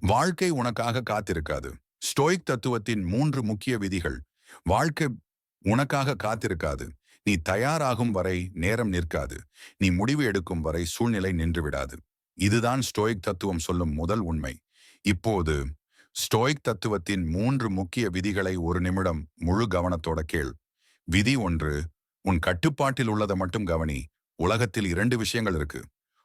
வாழ்க்கை உனக்காக காத்திருக்காது. ஸ்டோயிக் தத்துவத்தின் மூன்று முக்கிய விதிகள். வாழ்க்கை உனக்காக காத்திருக்காது. நீ தயாராகும் வரை நேரம் நிற்காது. நீ முடிவு எடுக்கும் வரை சூழ்நிலை நின்றுவிடாது. இதுதான் ஸ்டோயிக் தத்துவம் சொல்லும் முதல் உண்மை. இப்போது ஸ்டோயிக் தத்துவத்தின் மூன்று முக்கிய விதிகளை ஒரு நிமிடம் முழு கவனத்தோட கேள். விதி ஒன்று உன் கட்டுப்பாட்டில் உள்ளதை மட்டும் கவனி. உலகத்தில் இரண்டு விஷயங்கள் இருக்கு.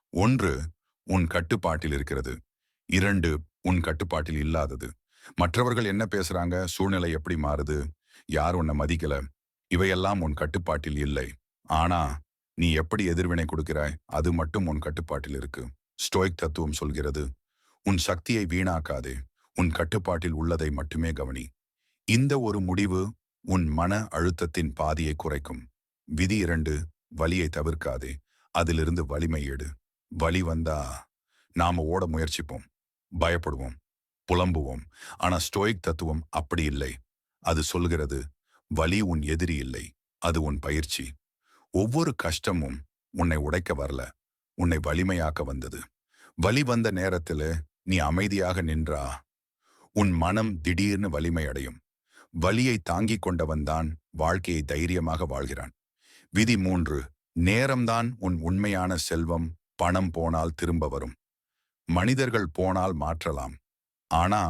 ஒன்று உன் கட்டுப்பாட்டில் இருக்கிறது. இரண்டு உன் கட்டுப்பாட்டில் இல்லாதது. மற்றவர்கள் என்ன பேசுறாங்க? சூழ்நிலை எப்படி மாறுது? யார் உன்னை மதிக்கல? இவையெல்லாம் உன் கட்டுப்பாட்டில் இல்லை. ஆனா நீ எப்படி எதிர்வினை கொடுக்கிறாய்? அது மட்டும் உன் கட்டுப்பாட்டில் இருக்கு. ஸ்டோயிக் தத்துவம் சொல்கிறது உன் சக்தியை வீணாக்காதே. உன் கட்டுப்பாட்டில் உள்ளதை மட்டுமே கவனி. இந்த ஒரு முடிவு உன் மன அழுத்தத்தின் பாதியை குறைக்கும். விதி இரண்டு வலியை தவிர்க்காதே. அதிலிருந்து வலிமை எடு. வலி வந்தா நாம ஓட முயற்சிப்போம். பயப்படுவோம் புலம்புவோம். ஆனா ஸ்டோயிக் தத்துவம் அப்படி இல்லை. அது சொல்கிறது வலி உன் எதிரி இல்லை அது உன் பயிற்சி. ஒவ்வொரு கஷ்டமும் உன்னை உடைக்க வரல உன்னை வலிமையாக்க வந்தது. வலி வந்த நேரத்தில் நீ அமைதியாக நின்றா உன் மனம் திடீர்னு வலிமை அடையும். வலியை தாங்கிக் கொண்டவன்தான் வாழ்க்கையை தைரியமாக வாழ்கிறான். விதி மூன்று நேரம்தான் உன் உண்மையான செல்வம் பணம் போனால் திரும்ப வரும். மனிதர்கள் போனால் மாற்றலாம். ஆனா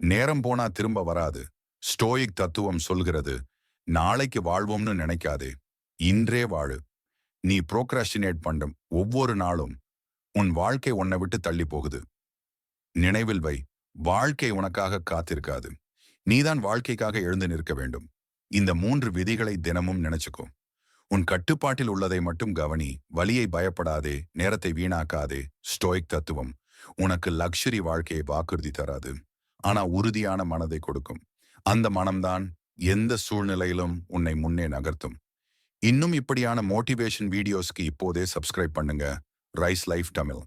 நேரம் போனா திரும்ப வராது. ஸ்டோயிக் தத்துவம் சொல்கிறது நாளைக்கு வாழ்வோம்னு நினைக்காதே இன்றே வாழு. நீ புரோக்ராஸ்டினேட் பண்ணும் ஒவ்வொரு நாளும் உன் வாழ்க்கை உன்னை விட்டு தள்ளி போகுது. நினைவில் வை வாழ்க்கை உனக்காக காத்திருக்காது. நீதான் வாழ்க்கைக்காக எழுந்து நிற்க வேண்டும். இந்த மூன்று விதிகளை தினமும் நினைச்சுக்கோ. உன் கட்டுப்பாட்டில் உள்ளதை மட்டும் கவனி வலியை பயப்படாதே நேரத்தை வீணாக்காதே ஸ்டோயிக் தத்துவம். உனக்கு லக்ஷரி வாழ்க்கையை வாக்குறுதி தராது. ஆனா உறுதியான மனதை கொடுக்கும். அந்த மனம்தான் எந்த சூழ்நிலையிலும் உன்னை முன்னே நகர்த்தும். இன்னும் இப்படியான மோட்டிவேஷன் வீடியோஸ்க்கு இப்போதே சப்ஸ்கிரைப் பண்ணுங்க. Rice life Tamil